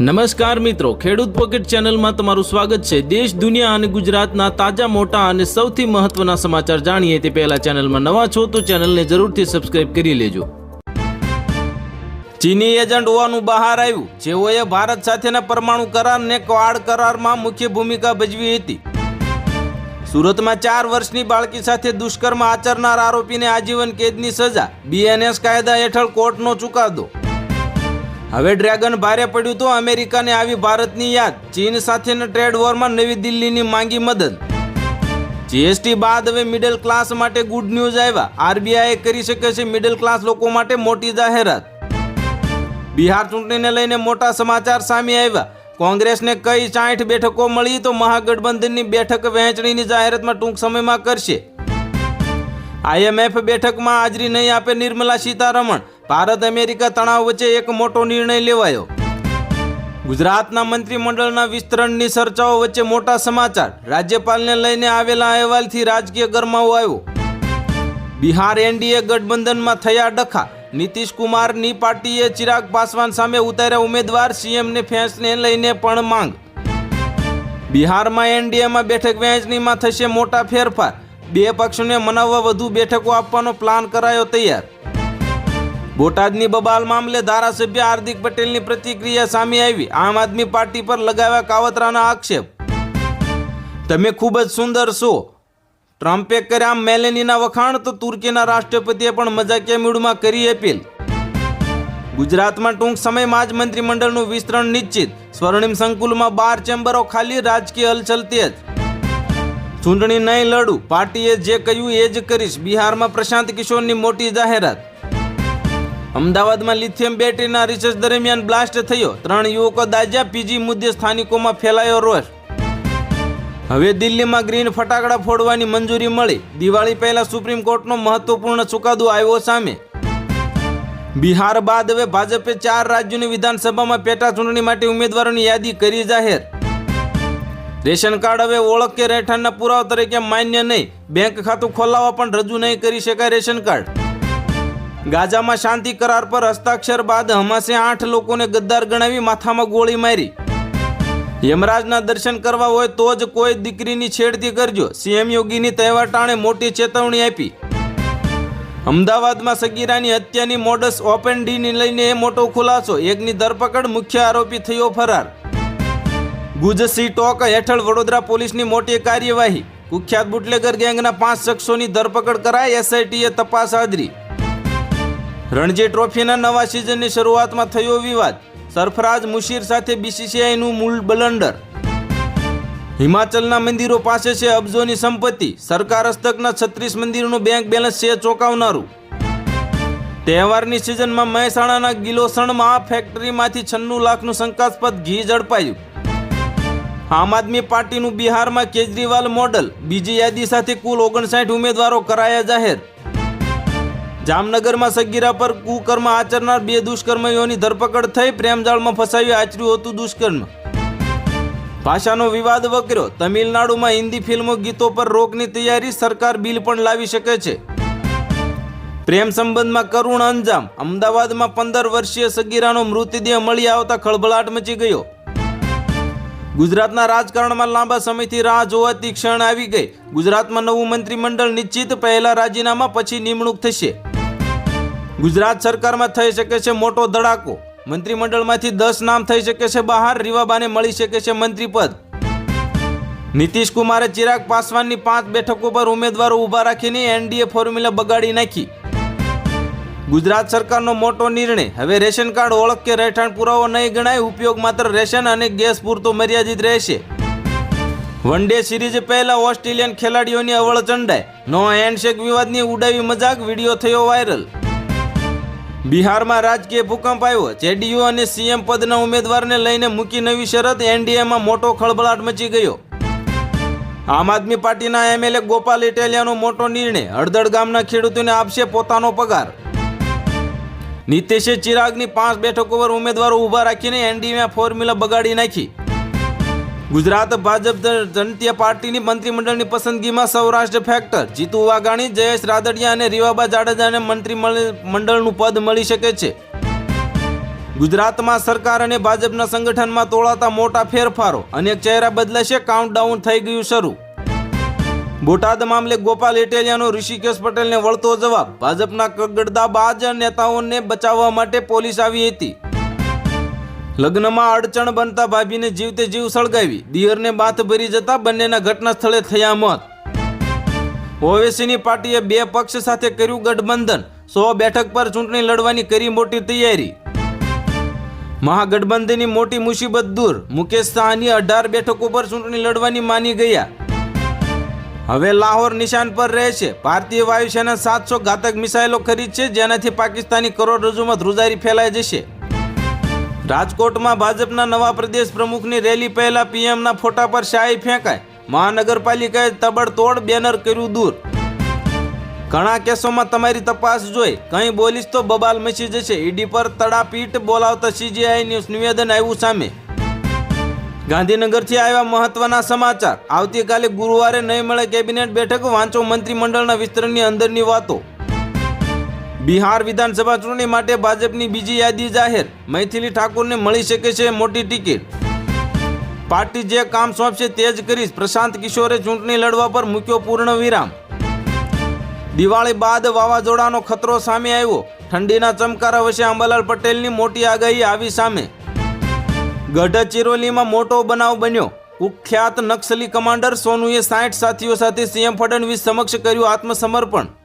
નમસ્કાર મિત્રો, ખેડૂત પોકેટ ચેનલમાં તમારું સ્વાગત છે. દેશ, દુનિયા અને ગુજરાતના તાજા, મોટા અને સૌથી મહત્વના સમાચાર જાણીએ તે પહેલા ચેનલમાં નવા છો તો ચેનલને જરૂરથી સબસ્ક્રાઇબ કરી લેજો. ચીની એજન્ટ હોવાનું બહાર આવ્યું. જેઓએ ભારત સાથેના પરમાણુ કરારને ક્વાડ કરારમાં મુખ્ય ભૂમિકા ભજવી હતી. સુરતમાં ચાર વર્ષની બાળકી સાથે દુષ્કર્મ આચરનાર આરોપીને આજીવન કેદની સજા. બીએનએસ કાયદા હેઠળ કોર્ટનો ચુકાદો. હવે ડ્રેગન ભારે પડ્યું તો અમેરિકાને આવી ભારતની યાદ. ચીન સાથેના ટ્રેડ વોરમાં નવી દિલ્હીની માંગી મદદ. જીએસટી બાદ હવે મિડલ ક્લાસ માટે ગુડ ન્યૂઝ આવ્યા. આરબીઆઈ કરી શકે છે મિડલ ક્લાસ લોકો માટે મોટી જાહેરાત. બિહાર ચૂંટણીને લઈને મોટા સમાચાર સામે આવ્યા. કોંગ્રેસને કઈ સાઠ બેઠકો મળી તો મહાગઠબંધનની બેઠક વહેંચણીની જાહેરાતમાં ટૂંક સમયમાં કરશે. આઈએમએફ બેઠકમાં હાજરી નહીં આપે નિર્મલા સીતારમણ. ભારત અમેરિકા તણાવ વચ્ચે એક મોટો નિર્ણય લેવાયો. ગુજરાતના મંત્રીમંડળના વિસ્તરણની ચર્ચાઓ વચ્ચે મોટા સમાચાર. રાજ્યપાલને લઈને આવેલા અહેવાલથી રાજકીય ગરમાવો આવ્યો. બિહાર એનડીએ ગઠબંધનમાં થયા ડખા. નીતિશ કુમારની પાર્ટીએ ચિરાગ પાસવાન સામે ઉતાર્યા ઉમેદવાર, સીએમને ફેંસને લઈને પણ માંગ. બિહારમાં એનડીએમાં બેઠક વહેંચણીમાં થશે મોટા ફેરફાર. બે પક્ષોને મનાવવા વધુ બેઠકો આપવાનો પ્લાન કરાયો તૈયાર. બોટાદની બબાલ મામલે ધારાસભ્ય હાર્દિક પટેલની પ્રતિક્રિયા સામે આવી. આમ આદમી પાર્ટી પર લગાવ્યા કાવતરાના આક્ષેપ. તમે ખૂબ જ સુંદર છો. ટ્રમ્પે કર્યા મેલેનીના વખાણ તો તુર્કીના રાષ્ટ્રપતિએ પણ મજાકિયા મૂડમાં કરી અપીલ ગુજરાતમાં ટૂંક સમયમાં જ મંત્રીમંડળનું વિસ્તરણ નિશ્ચિત. સ્વર્ણિમ સંકુલમાં બાર ચેમ્બરો ખાલી, રાજકીય હલચલ તેજ. ચૂંટણી નહીં લડું. પાર્ટીએ જે કહ્યું એ જ કરીશ. બિહારમાં પ્રશાંત કિશોરની મોટી જાહેરાત. અમદાવાદમાં લિથિયમ બેટરીના રિસર્ચ દરમિયાન બ્લાસ્ટ થયો. ત્રણ યુવકો દાજ્યા પીજી મુદ્દે સ્થાનિકોમાં ફેલાયો રોષ. હવે દિલ્હીમાં ગ્રીન ફટાકડા ફોડવાની મંજૂરી મળી. દિવાળી પહેલા સુપ્રીમ કોર્ટનો મહત્વપૂર્ણ ચુકાદો આવ્યો સામે. બિહાર બાદ હવે ભાજપે ચાર રાજ્યોની વિધાનસભામાં પેટા ચૂંટણી માટે ઉમેદવારોની યાદી કરી જાહેર. રેશન કાર્ડ હવે ઓળખ કે રહેઠાણના પુરાવા તરીકે માન્ય નહીં. બેંક ખાતું ખોલાવવા પણ રજૂ નહીં કરી શકાય રેશન કાર્ડ. ગાઝામાં શાંતિ કરાર પર હસ્તાક્ષર બાદ હમાસે આઠ લોકોને ગદ્દાર ગણાવી માથામાં ગોળી મારી. યમરાજના દર્શન કરવા હોય તો જ કોઈ દીકરીની છેડતી કરજો. સીએમ યોગીની તહેવાર ટાણે મોટી ચેતવણી આપી. અમદાવાદમાં સગીરાની હત્યાની મોડસ ઓપન ડીની લઈને મોટો ખુલાસો. એકની ધરપકડ મુખ્ય આરોપી થયો ફરાર. ગુજસી ટોક હેઠળ વડોદરા પોલીસની મોટી કાર્યવાહી. કુખ્યાત બુટલેગર ગેંગના પાંચ શખ્સોની ધરપકડ કરાઈ. એસઆઈટીએ તપાસ હાજરી. રણજી ટ્રોફીના નવા સિઝનની શરૂઆતમાં થયો વિવાદ. સરફરાજ મુશીર સાથે બીસીસીઆઈનું મૂળ બલંડર. હિમાચલના મંદિરો પાસે છે અબજોની સંપત્તિ. સરકાર હસ્તકના છત્રીસ મંદિરોનું બેંક બેલેન્સ છે ચોંકાવનારું. તહેવારની સિઝનમાં મહેસાણાના ગિલોસણમાં ફેક્ટરીમાંથી છન્નું લાખનું શંકાસ્પદ ઘી ઝડપાયું. આમ આદમી પાર્ટીનું બિહારમાં કેજરીવાલ મોડલ. બીજી યાદી સાથે કુલ ઓગણસાઠ ઉમેદવારો કરાયા જાહેર. જામનગરમાં સગીરા પર કુકર્મ આચરનાર બે દુષ્કર્મીઓની ધરપકડ થઈ પ્રેમજાળમાં ફસાવી આચર્યું હતું દુષ્કર્મ. ભાષાનો વિવાદ વકર્યો. તમિલનાડુમાં હિન્દી ફિલ્મો ગીતો પર રોકની તૈયારી સરકાર બિલ પણ લાવી શકે છે. પ્રેમ સંબંધમાં કરુણ અંજામ. અમદાવાદમાં પંદર વર્ષીય સગીરાનો મૃતદેહ મળી આવતા ખળભળાટ મચી ગયો. ગુજરાતના રાજકારણમાં લાંબા સમયથી રાહ જોવાતી ક્ષણ આવી ગઈ. ગુજરાતમાં નવું મંત્રીમંડળ નિશ્ચિત. પહેલા રાજીનામા પછી નિમણૂક થશે. ગુજરાત સરકારમાં થઈ શકે છે મોટો ધડાકો. મંત્રીમંડળમાંથી દસ નામ થઈ શકે છે બહાર, રીવાબાને મળી શકે છે મંત્રી પદ નીતિશ કુમારે ચિરાગ પાસવાનની પાંચ બેઠકો પર ઉમેદવારો ઊભા રાખીને એનડીએ ફોર્મ્યુલા બગાડી નાખી. ગુજરાત સરકારનો મોટો નિર્ણય. હવે રેશન કાર્ડ ઓળખ કે રહેઠાણ પુરાવો નહીં ગણાય, ઉપયોગ માત્ર રેશન અને ગેસ પૂરતો મર્યાદિત રહેશે. વન ડે સિરીઝ પહેલા ઓસ્ટ્રેલિયન ખેલાડીઓની અવળ ચંડાય નો હેન્ડશેક વિવાદની ઉડાવી મજાક, વીડિયો થયો વાયરલ. બિહારમાં રાજકીય ભૂકંપ આવ્યો. જેડીયુ અને સીએમ પદના ઉમેદવારને લઈને મૂકી નવી શરત, એનડીએમાં મોટો ખળભળાટ મચી ગયો. આમ આદમી પાર્ટીના એમએલએ ગોપાલ ઇટેલિયાનો મોટો નિર્ણય. હળદળ ગામના ખેડૂતોને આપશે પોતાનો પગાર. નીતિશે ચિરાગની પાંચ બેઠકો પર ઉમેદવારો ઊભા રાખીને એનડીએમાં ફોર્મ્યુલા બગાડી નાખી. ગુજરાત ભાજપ જનતીય પાર્ટીની મંત્રીમંડળની પસંદગીમાં સૌરાષ્ટ્ર ફેક્ટર જીતુ વાઘાણી, જયેશ રાદડિયા અને રીવાબા જાડેજાને મંત્રીમંડળનું પદ મળી શકે છે. ગુજરાતમાં સરકાર અને ભાજપના સંગઠનમાં તોળાતા મોટા ફેરફારો. અનેક ચહેરા બદલાશે કાઉન્ટડાઉન થઈ ગયું શરૂ. બોટાદ મામલે ગોપાલ ઇટેલિયાનો ઋષિકેશ પટેલને વળતો જવાબ. ભાજપના કગડદાબાજ નેતાઓને બચાવવા માટે પોલીસ આવી હતી. લગ્નમાં અડચણ બનતા ભાભીને જીવતે જીવ સળગાવી, દિયરને બાથ ભરી જતા બંનેના ઘટના સ્થળે થયા મોત. ઓવેસીની પાર્ટીએ બે પક્ષ સાથે કર્યું ગઠબંધન. સો બેઠક પર ચૂંટણી લડવાની કરી મોટી તૈયારી. મહાગઠબંધનની મોટી મુસીબત દૂર. મુકેશ સાહની અઢાર બેઠકો પર ચૂંટણી લડવાની માની ગયા. હવે લાહોર નિશાન પર રહેશે ભારતીય વાયુસેના સાતસો ઘાતક મિસાઇલો ખરીદશે જેનાથી પાકિસ્તાની કરોડરજ્જુમાં ધ્રુજારી ફેલાઈ જશે. રાજકોટમાં ભાજપના નવા પ્રદેશ પ્રમુખની રેલી પહેલા પીએમના ફોટા પર શાહી ફેંકાય. મહાનગરપાલિકાએ તબડતોડ બેનર કર્યું દૂર. ઘણા કેસોમાં તમારી તપાસ જોઈ. કંઈ બોલીશ તો બબાલ મચી જશે. ઈડી પર તડાપીટ બોલાવતા સીજીઆઈ ન્યૂઝ નિવેદન આવ્યું સામે. ગાંધીનગરથી આવ્યા મહત્વના સમાચાર. આવતીકાલે ગુરુવારે નહીં મળે કેબિનેટ બેઠક, વાંચો મંત્રીમંડળના વિસ્તરણની અંદરની વાતો. બિહાર વિધાનસભા ચૂંટણી માટે ભાજપની બીજી યાદી જાહેર. મૈથિલી ઠાકુરને મળી શકે છે મોટી ટિકિટ. પાર્ટી જે કામ સોંપશે તે જ કરીશ. પ્રશાંત કિશોરે ચૂંટણી લડવા પર મૂક્યો પૂર્ણ વિરામ. દિવાળી બાદ વાવાઝોડાનો ખતરો સામે આવ્યો. ઠંડીના ચમકારા વચ્ચે અંબાલાલ પટેલની મોટી આગાહી આવી સામે. ગઢચિરોલીમાં મોટો બનાવ બન્યો. કુખ્યાત નક્સલી કમાન્ડર સોનુએ સાઠ સાથીઓ સાથે સીએમ ફડણવીસ સમક્ષ કર્યું આત્મસમર્પણ.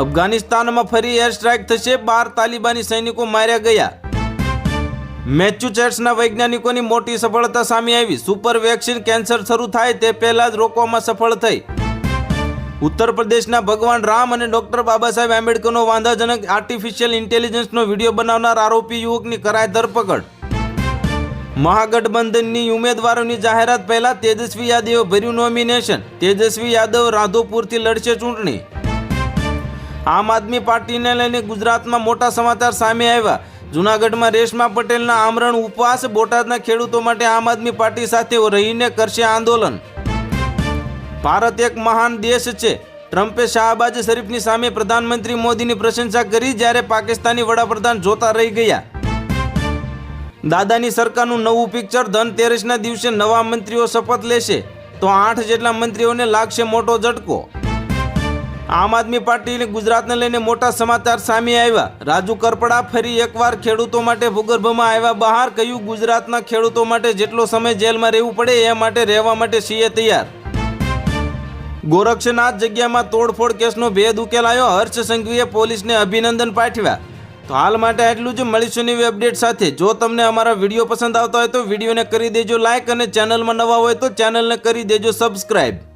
અફઘાનિસ્તાનમાં ફરી એર સ્ટ્રાઇક થશે, બાર તાલિબાની સૈનિકો માર્યા ગયા. મેચ્યુસેટ્સના વૈજ્ઞાનિકોની મોટી સફળતા સામે આવી. સુપર વેક્સિન કેન્સર શરૂ થાય તે પહેલા જ રોકવામાં સફળ થઈ. ઉત્તર પ્રદેશના ભગવાન રામ અને ડોક્ટર બાબા સાહેબ આંબેડકરનો વાંધાજનક આર્ટિફિશિયલ ઇન્ટેલિજન્સનો વીડિયો બનાવનાર આરોપી યુવકની કરાય ધરપકડ. મહાગઠબંધનની ઉમેદવારોની જાહેરાત પહેલા તેજસ્વી યાદવે ભર્યું નોમિનેશન તેજસ્વી યાદવ રાધોપુરથી લડશે ચૂંટણી. આમ આદમી પાર્ટીને લઈને ગુજરાતમાં મોટા સમાચાર સામે આવ્યા. જૂનાગઢમાં રેશમા પટેલના આમરણ ઉપવાસ, બોટાદના ખેડૂતો માટે આમ આદમી પાર્ટી સાથે રહીને કરશે આંદોલન. ભારત એક મહાન દેશ છે. ટ્રમ્પે શાહબાજ શરીફની સામે પ્રધાનમંત્રી મોદીની પ્રશંસા કરી જ્યારે પાકિસ્તાની વડાપ્રધાન જોતા રહી ગયા. દાદાની સરકારનું નવું પિક્ચર ધનતેરસના દિવસે નવા મંત્રીઓ શપથ લેશે. તો આઠ જેટલા મંત્રીઓને લાગશે મોટો ઝટકો. આમ આદમી પાર્ટીને ગુજરાતને લઈને મોટા સમાચાર સામે આવ્યા. રાજુ કરપડા ફરી એકવાર ખેડૂતો માટે ભૂગર્ભમાં આવ્યા બહાર, કહ્યું, ગુજરાતના ખેડૂતો માટે જેટલો સમય જેલમાં રહેવું પડે, એ માટે રહેવા માટે સીએ તૈયાર. ગોરક્ષનાથ જગ્યામાં તોડફોડ કેસનો ભેદ ઉકેલાયો. હર્ષ સંઘવીએ પોલીસને અભિનંદન પાઠવ્યા. તો હાલ માટે આટલું જ મળીશું નવી અપડેટ સાથે. જો તમને અમારા વીડિયો પસંદ આવતા હોય તો વિડીયોને કરી દેજો લાઇક અને ચેનલમાં નવા હોય તો ચેનલને કરી દેજો સબસ્ક્રાઈબ